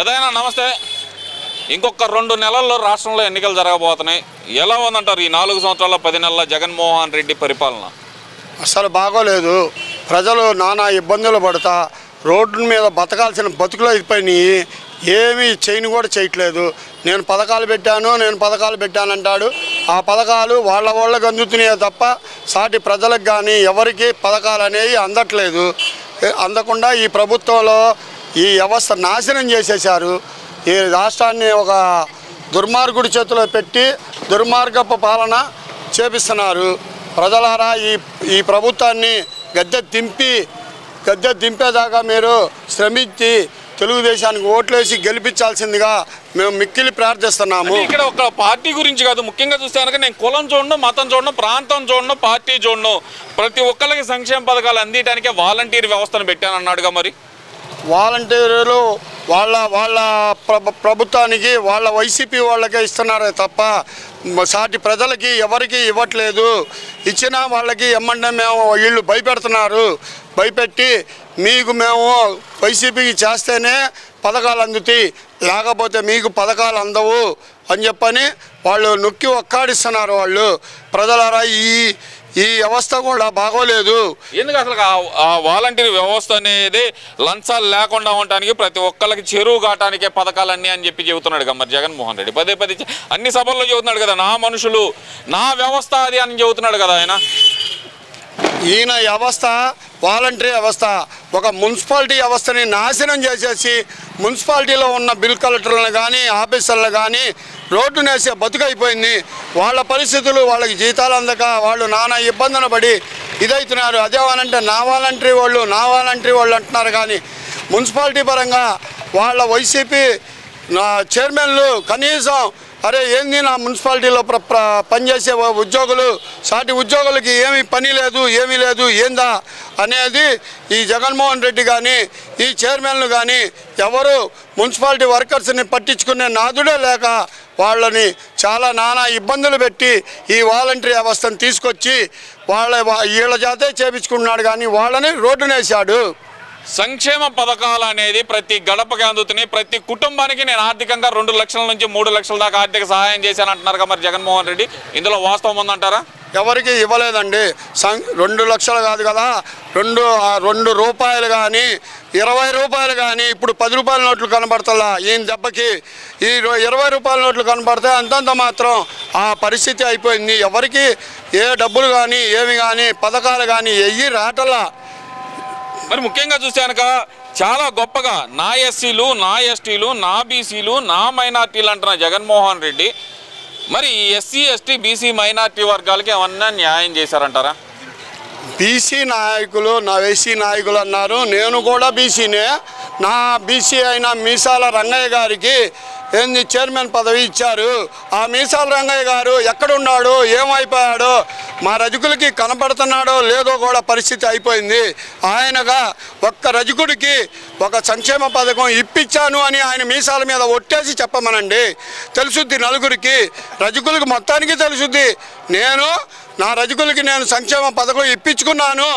ఏదైనా నమస్తే. ఇంకొక రెండు నెలల్లో రాష్ట్రంలో ఎన్నికలు జరగబోతున్నాయి. ఎలా ఉందంటారు ఈ నాలుగు సంవత్సరాల పది నెలల జగన్మోహన్ రెడ్డి పరిపాలన? అసలు బాగోలేదు. ప్రజలు నానా ఇబ్బందులు పడతా రోడ్ల మీద బతకాల్సిన బతుకులు అయిపోయినాయి. ఏమీ చేయని కూడా చేయట్లేదు. నేను పథకాలు పెట్టాను నేను పథకాలు పెట్టానంటాడు ఆ పథకాలు వాళ్ళ వాళ్ళకి అందుతున్నాయో తప్ప సాటి ప్రజలకు కానీ ఎవరికి పథకాలు అనేవి అందట్లేదు. అందకుండా ఈ ప్రభుత్వంలో ఈ వ్యవస్థ నాశనం చేసేశారు. ఈ రాష్ట్రాన్ని ఒక దుర్మార్గుడి చేతిలో పెట్టి దుర్మార్గపు పాలన చేపిస్తున్నారు. ప్రజలారా ఈ ఈ ప్రభుత్వాన్ని గద్దె దింపి గద్దె దింపేదాకా మీరు శ్రమించి తెలుగుదేశానికి ఓట్లేసి గెలిపించాల్సిందిగా మేము మిక్కిలి ప్రార్థిస్తున్నాము. ఇక్కడ ఒక పార్టీ గురించి కాదు. ముఖ్యంగా చూస్తే కనుక నేను కులం చూడను మతం చూడను ప్రాంతం చూడను పార్టీ చూడను ప్రతి ఒక్కరికి సంక్షేమ పథకాలు అందించడానికే వాలంటీర్ వ్యవస్థను పెట్టానన్నాడుగా మరి. వాలంటీర్లు వాళ్ళ వాళ్ళ ప్రభ ప్రభుత్వానికి వాళ్ళ వైసీపీ వాళ్ళకే ఇస్తున్నారే తప్ప సాటి ప్రజలకి ఎవరికి ఇవ్వట్లేదు. ఇచ్చినా వాళ్ళకి ఎమ్మంటే మేము వీళ్ళు భయపెడుతున్నారు. భయపెట్టి మీకు మేము వైసీపీకి చేస్తేనే పథకాలు అందుతాయి. లేకపోతే మీకు పథకాలు అందవు అని చెప్పని వాళ్ళు నొక్కి ఒక్కాడిస్తున్నారు వాళ్ళు. ప్రజలారా ఈ ఈ వ్యవస్థ కూడా బాగోలేదు. ఎందుకు అసలు ఆ- వాలంటీర్ వ్యవస్థ అనేది లంచాలు లేకుండా ఉండటానికి ప్రతి ఒక్కరికి చెరువు కాటానికే పథకాలన్నీ అని చెప్పి చెబుతున్నాడు కదా మరి జగన్మోహన్ రెడ్డి. పదే పదే అన్ని సభల్లో చెబుతున్నాడు కదా నా మనుషులు నా వ్యవస్థ అది అని చెబుతున్నాడు కదా ఆయన. ఈయన వ్యవస్థ వాలంటరీ వ్యవస్థ. ఒక మున్సిపాలిటీ వ్యవస్థని నాశనం చేసేసి మున్సిపాలిటీలో ఉన్న బిల్ కలెక్టర్లను కానీ ఆఫీసర్లను కానీ రోడ్డు నేసే బతుకైపోయింది. వాళ్ళ పరిస్థితులు వాళ్ళకి జీతాలు అందక వాళ్ళు నానా ఇబ్బందులు పడి ఇదవుతున్నారు అదేమనంటే నా వాలంటరీ వాళ్ళు నా వాలంటరీ వాళ్ళు అంటున్నారు. కానీ మున్సిపాలిటీ పరంగా వాళ్ళ వైసీపీ చైర్మన్లు కనీసం అరే ఏంది నా మున్సిపాలిటీలో ప్ర పనిచేసే ఉద్యోగులు? సాటి ఉద్యోగులకి ఏమీ పని లేదు ఏమీ లేదు ఏందా అనేది ఈ జగన్మోహన్ రెడ్డి కానీ ఈ చైర్మన్లు కానీ ఎవరు మున్సిపాలిటీ వర్కర్స్ని పట్టించుకునే నాదుడే లేక వాళ్ళని చాలా నానా ఇబ్బందులు పెట్టి ఈ వాలంటరీ వ్యవస్థను తీసుకొచ్చి వాళ్ళ వీళ్ళ జాతే చేపించుకున్నాడు కానీ వాళ్ళని రోడ్డునేసాడు సంక్షేమ పథకాలు అనేది ప్రతి గడపకి అందుతున్నాయి. ప్రతి కుటుంబానికి నేను ఆర్థికంగా రెండు లక్షల నుంచి మూడు లక్షల దాకా ఆర్థిక సహాయం చేశాను అంటున్నారు మరి జగన్మోహన్ రెడ్డి. ఇందులో వాస్తవం ఉందంటారా? ఎవరికి ఇవ్వలేదండి. సం రెండు లక్షలు కాదు కదా. రెండు రెండు రూపాయలు కానీ ఇరవై రూపాయలు కానీ ఇప్పుడు పది రూపాయల నోట్లు కనబడతలా? ఈయన దెబ్బకి ఈ ఇరవై రూపాయల నోట్లు కనబడితే అంతంత మాత్రం ఆ పరిస్థితి అయిపోయింది. ఎవరికి ఏ డబ్బులు కానీ ఏమి కానీ పథకాలు కానీ ఎయ్యి రాటలా? మరి ముఖ్యంగా చూస్తే కనుక చాలా గొప్పగా నా ఎస్సీలు నా ఎస్టీలు నా బీసీలు నా మైనార్టీలు అంటున్న జగన్మోహన్ రెడ్డి మరి ఎస్సీ ఎస్టీ బీసీ మైనార్టీ వర్గాలకి ఏమన్నా న్యాయం చేశారంటారా? బీసీ నాయకులు నా ఎస్సీ నాయకులు అన్నారు. నేను కూడా బీసీనే. నా బీసీ అయిన మీసాల రంగయ్య గారికి ఏంది చైర్మన్ పదవి ఇచ్చారు? ఆ మీసాల రంగయ్య గారు ఎక్కడున్నాడు ఏమైపోయాడో మా రజకులకి కనపడుతున్నాడో లేదో కూడా పరిస్థితి అయిపోయింది. ఆయనగా ఒక్క రజకుడికి ఒక సంక్షేమ పథకం ఇప్పించాను అని ఆయన మీసాల మీద ఒట్టేసి చెప్పమనండి. తెలుసుద్ది నలుగురికి రజకులకు మొత్తానికి తెలుసుద్ది. నేను నా రజకులకి నేను సంక్షేమ పథకం ఇప్పించుకున్నాను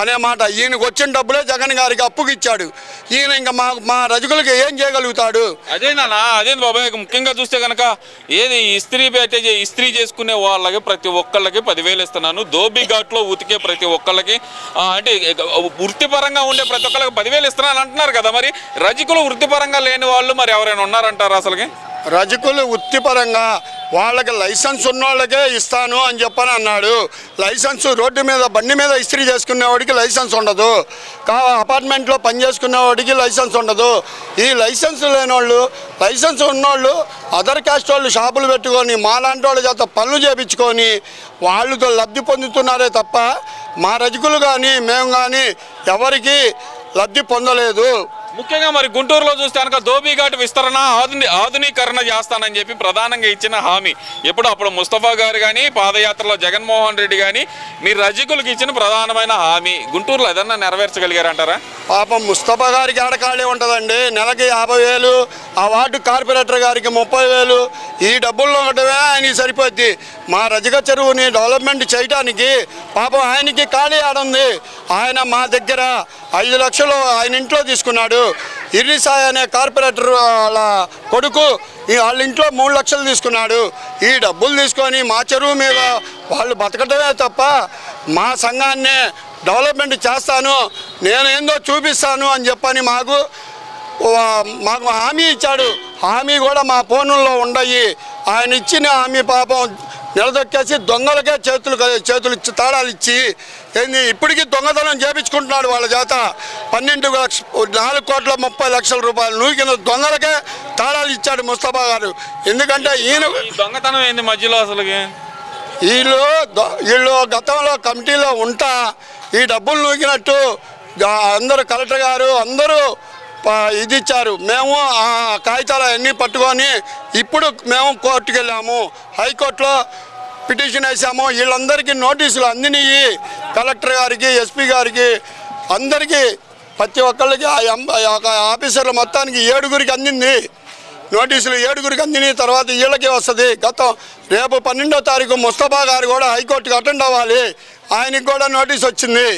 అనే మాట. ఈయనకు వచ్చిన డబ్బులే జగన్ గారికి అప్పుకి ఇచ్చాడు. ఈయన ఇంకా మా మా రజకులకి ఏం చేయగలుగుతాడు? అదేనా అదే బాబాయ్ ముఖ్యంగా చూస్తే కనుక ఏది ఇస్త్రీ పెట్టే ఇస్త్రీ చేసుకునే వాళ్ళకి ప్రతి ఒక్కళ్ళకి పదివేలు ఇస్తున్నాను. దోబీ ఘాట్లో ఉతికే ప్రతి ఒక్కళ్ళకి అంటే వృత్తిపరంగా ఉండే ప్రతి ఒక్కళ్ళకి పదివేలు ఇస్తున్నాను అంటున్నారు కదా మరి. రజకులు వృత్తిపరంగా లేని వాళ్ళు మరి ఎవరైనా ఉన్నారంటారు అసలుకి? రజకులు వృత్తిపరంగా వాళ్ళకి లైసెన్స్ ఉన్నోళ్ళకే ఇస్తాను అని చెప్పని అన్నాడు. లైసెన్స్ రోడ్డు మీద బండి మీద ఇస్త్రీ చేసుకునేవాడికి లైసెన్స్ ఉండదు. కా అపార్ట్మెంట్లో పని చేసుకునేవాడికి లైసెన్స్ ఉండదు. ఈ లైసెన్స్ లేనోళ్ళు లైసెన్స్ ఉన్నోళ్ళు అదర్ కాస్ట్ వాళ్ళు షాపులు పెట్టుకొని మాలాంటి వాళ్ళ చేత పనులు చేపించుకొని వాళ్ళతో లబ్ధి పొందుతున్నారే తప్ప మా రజకులు కానీ మేము కానీ ఎవరికి లబ్ధి పొందలేదు. ముఖ్యంగా మరి గుంటూరులో చూస్తే కనుక ధోబీఘాట్ విస్తరణ ఆధుని ఆధునీకరణ చేస్తానని చెప్పి ప్రధానంగా ఇచ్చిన హామీ. ఎప్పుడు అప్పుడు ముస్తఫా గారు కానీ పాదయాత్రలో జగన్మోహన్ రెడ్డి కానీ మీ రజకులకు ఇచ్చిన ప్రధానమైన హామీ. గుంటూరులో ఏదన్నా నెరవేర్చగలిగారంటారా? పాపం ముస్తఫా గారికి ఆడకాళ్ళే ఉంటుందండి. నెలకి యాభై వేలు ఆ వార్డు కార్పొరేటర్ గారికి ముప్పై వేలు. ఈ డబ్బుల్లో ఉండటమే ఆయనకి సరిపోద్ది. మా రజక చెరువుని డెవలప్మెంట్ చేయడానికి పాపం ఆయనకి ఖాళీ ఆడుంది. ఆయన మా దగ్గర ఐదు లక్షలు ఆయన ఇంట్లో తీసుకున్నాడు. ఇర్రిసాయ్ అనే కార్పొరేటర్ వాళ్ళ కొడుకు ఈ వాళ్ళ ఇంట్లో మూడు లక్షలు తీసుకున్నాడు. ఈ డబ్బులు తీసుకొని మా చెరువు మీద వాళ్ళు బతకటమే తప్ప మా సంఘాన్నే డెవలప్మెంట్ చేస్తాను నేనేందో చూపిస్తాను అని చెప్పని మాకు మాకు హామీ ఇచ్చాడు. హామీ కూడా మా ఫోనుల్లో ఉండయి. ఆయన ఇచ్చిన హామీ పాపం నిలదొక్కేసి దొంగలకే చేతులు చేతులు ఇచ్చి తాళాలు ఇచ్చి ఏంది ఇప్పటికీ దొంగతనం చేపించుకుంటున్నాడు వాళ్ళ చేత. పన్నెండు లక్ష నాలుగు కోట్ల ముప్పై లక్షల రూపాయలు నూరు కింద దొంగలకే తాళాలు ఇచ్చాడు ముస్తఫా గారు. ఎందుకంటే ఈయన దొంగతనం ఏంది మధ్యలో అసలుకి? వీళ్ళు వీళ్ళు గతంలో కమిటీలో ఉంటా ఈ డబ్బులు నూకినట్టు అందరూ కలెక్టర్ గారు అందరూ ఇది ఇచ్చారు మేము ఆ కాగితాలు అన్నీ పట్టుకొని ఇప్పుడు మేము కోర్టుకు వెళ్ళాము హైకోర్టులో పిటిషన్ వేసాము. వీళ్ళందరికీ నోటీసులు అందినవి కలెక్టర్ గారికి ఎస్పీ గారికి అందరికీ ప్రతి ఒక్కళ్ళకి ఆ ఆఫీసర్ల మొత్తానికి ఏడుగురికి అందింది. నోటీసులు ఏడుగురికి అందిన తర్వాత వీళ్ళకి వస్తుంది. గతం రేపు పన్నెండో తారీఖు ముస్తఫా గారు కూడా హైకోర్టుకి అటెండ్ అవ్వాలి. ఆయనకి కూడా నోటీస్ వచ్చింది.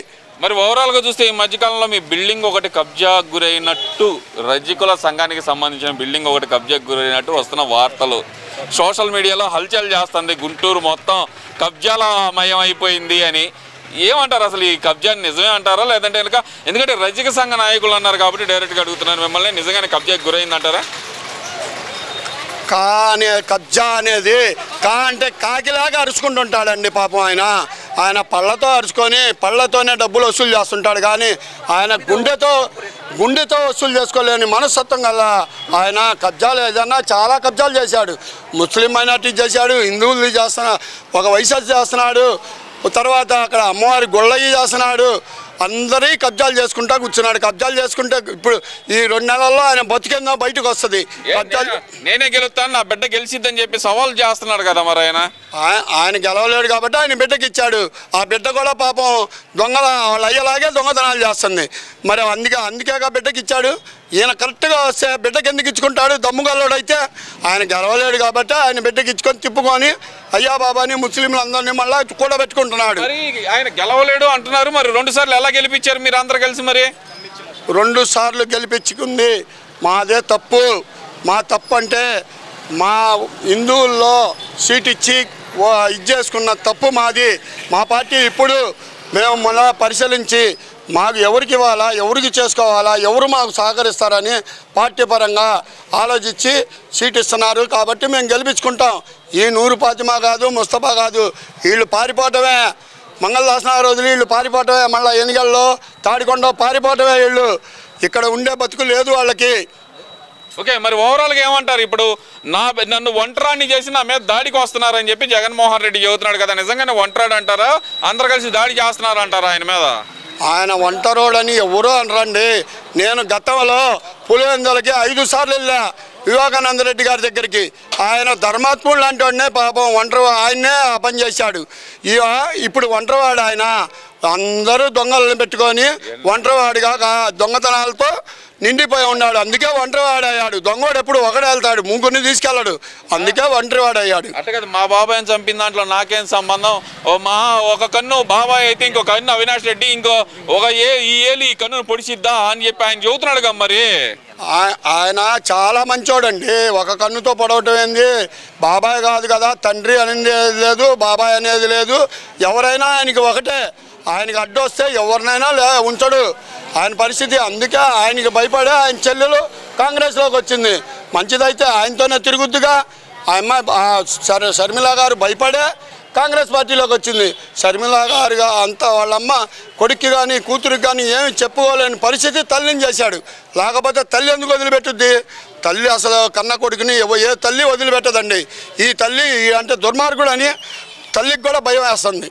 మరి ఓవరాల్గా చూస్తే ఈ మధ్యకాలంలో మీ బిల్డింగ్ ఒకటి కబ్జా గురైనట్టు రజికుల సంఘానికి సంబంధించిన బిల్డింగ్ ఒకటి కబ్జాకు గురైనట్టు వస్తున్న వార్తలు. సోషల్ మీడియాలో హల్చల్ చేస్తుంది. గుంటూరు మొత్తం కబ్జాల మయం అయిపోయింది అని. ఏమంటారు అసలు ఈ కబ్జాని నిజమే అంటారా? లేదంటే కనుక ఎందుకంటే రజిక సంఘ నాయకులు అన్నారు కాబట్టి డైరెక్ట్గా అడుగుతున్నాను మిమ్మల్ని. నిజంగానే కబ్జాకు గురైంది అంటారా కా అనే కబ్జా అనేది కా అంటే కాకిలాగా అరుచుకుంటుంటాడండి పాపం ఆయన. ఆయన పళ్ళతో అరుచుకొని పళ్ళతోనే డబ్బులు వసూలు చేస్తుంటాడు. కానీ ఆయన గుండెతో గుండెతో వసూలు చేసుకోలేని మనస్తత్వం గల ఆయన కబ్జాలు ఏదన్నా చాలా కబ్జాలు చేశాడు. ముస్లిం మైనార్టీ చేశాడు హిందువులు చేస్తున్నా ఒక వయసు చేస్తున్నాడు తర్వాత అక్కడ అమ్మవారి గొళ్ళయ్యి చేస్తున్నాడు. అందరి కబ్జాలు చేసుకుంటా కూర్చున్నాడు. కబ్జాలు చేసుకుంటే ఇప్పుడు ఈ రెండు నెలల్లో ఆయన బతికేందో బయటకు వస్తుంది. కబ్జాలు నేనే గెలుస్తాను నా బిడ్డ గెలిచిద్దని చెప్పి సవాల్ చేస్తున్నాడు కదా మరి ఆయన? ఆయ- ఆయన గెలవలేడు కాబట్టి ఆయన బిడ్డకి ఇచ్చాడు. ఆ బిడ్డ కూడా పాపం దొంగల వాళ్ళ అయ్యలాగే దొంగతనాలు చేస్తుంది. మరి అందుకే అందుకే ఆ బిడ్డకి ఇచ్చాడు? ఈయన కరెక్ట్గా వస్తే బిడ్డకి ఎందుకు ఇచ్చుకుంటాడు? దమ్ముగల్లోడు అయితే ఆయన గెలవలేడు కాబట్టి ఆయన బిడ్డకి ఇచ్చుకొని తిప్పుకొని అయ్యా బాబాని ముస్లింలు అందరినీ మళ్ళీ కూడబెట్టుకుంటున్నాడు. ఆయన గెలవలేడు అంటున్నారు. మరి రెండు సార్లు ఎలా గెలిపించారు మీరు అందరు కలిసి మరి? రెండు సార్లు గెలిపించుకుంది. మాదే తప్పు. మా తప్పు అంటే మా హిందువుల్లో సీట్ ఇచ్చి ఇది చేసుకున్న తప్పు మాది. మా పార్టీ ఇప్పుడు మేము మొన్న పరిశీలించి మాకు ఎవరికి ఇవ్వాలా ఎవరికి చేసుకోవాలా ఎవరు మాకు సహకరిస్తారని పార్టీ పరంగా ఆలోచించి సీట్ ఇస్తున్నారు కాబట్టి మేము గెలిపించుకుంటాం. ఈ నూరు పాతిమా కాదు ముస్తఫా కాదు వీళ్ళు పారిపోవటమే. మంగళదాసన రోజులు వీళ్ళు పారిపోవటమే మళ్ళీ ఎన్నికల్లో తాడికొండ పారిపోవటమే వీళ్ళు. ఇక్కడ ఉండే బతుకు లేదు వాళ్ళకి. ఓకే మరి ఓవరాల్గా ఏమంటారు? ఇప్పుడు నా నన్ను ఒంటరాన్ని చేసి నా మీద దాడికి వస్తున్నారని చెప్పి జగన్మోహన్ రెడ్డి చెబుతున్నాడు కదా నిజంగానే ఒంటరాడు అంటారా? అందరు కలిసి దాడి చేస్తున్నారు అంటారా ఆయన మీద? ఆయన ఒంటరోడని ఎవరో అనరండి. నేను గతంలో పులివెందులకి ఐదు సార్లు వెళ్ళా. వివేకానంద రెడ్డి గారి దగ్గరికి. ఆయన ధర్మాత్ముడు లాంటి వాడినే పాపం ఒంటరి ఆయన్నే ఆ చేశాడు. ఇవ ఇప్పుడు ఒంటరివాడు ఆయన. అందరూ దొంగలను పెట్టుకొని ఒంటరివాడిగా కా- దొంగతనాలతో నిండిపోయి ఉన్నాడు. అందుకే ఒంటరివాడయ్యాడు. దొంగోడు ఎప్పుడు ఒకడే వెళ్తాడు. ముగ్గురిని తీసుకెళ్ళడు. అందుకే ఒంటరివాడయ్యాడు. అట్ట కదా మా బాబాయ్ చంపిన దాంట్లో నాకేం సంబంధం? ఓ మా ఒక కన్ను బాబాయ్ అయితే ఇంకో కన్ను అవినాష్ రెడ్డి ఇంకో ఒక ఏ ఈ ఏలి ఈ కన్నును పొడిచిద్దా అని చెప్పి ఆయన చెబుతున్నాడు కదా మరి. ఆయన చాలా మంచోడండి. ఒక కన్నుతో పొడవటం ఏంది? బాబాయ్ కాదు కదా తండ్రి అనేది లేదు బాబాయ్ అనేది లేదు. ఎవరైనా ఆయనకి ఒకటే. ఆయనకి అడ్డొస్తే ఎవరినైనా లే ఉంచడు. ఆయన పరిస్థితి అందుకే ఆయనకి భయపడే ఆయన చెల్లెలు కాంగ్రెస్లోకి వచ్చింది. మంచిదైతే ఆయనతోనే తిరుగుద్దుగా. ఆ అమ్మాయి ఆ షర్మిల గారు భయపడే కాంగ్రెస్ పార్టీలోకి వచ్చింది. షర్మిల గారుగా అంతా వాళ్ళమ్మ కొడుక్కి కానీ కూతురికి కానీ ఏమి చెప్పుకోలేని పరిస్థితి తల్లిని చేశాడు. లేకపోతే తల్లి ఎందుకు వదిలిపెట్టుద్ది? తల్లి అసలు కన్న కొడుకుని ఏ తల్లి వదిలిపెట్టదండి. ఈ తల్లి అంటే దుర్మార్గుడు అని తల్లికి కూడా భయం వేస్తుంది.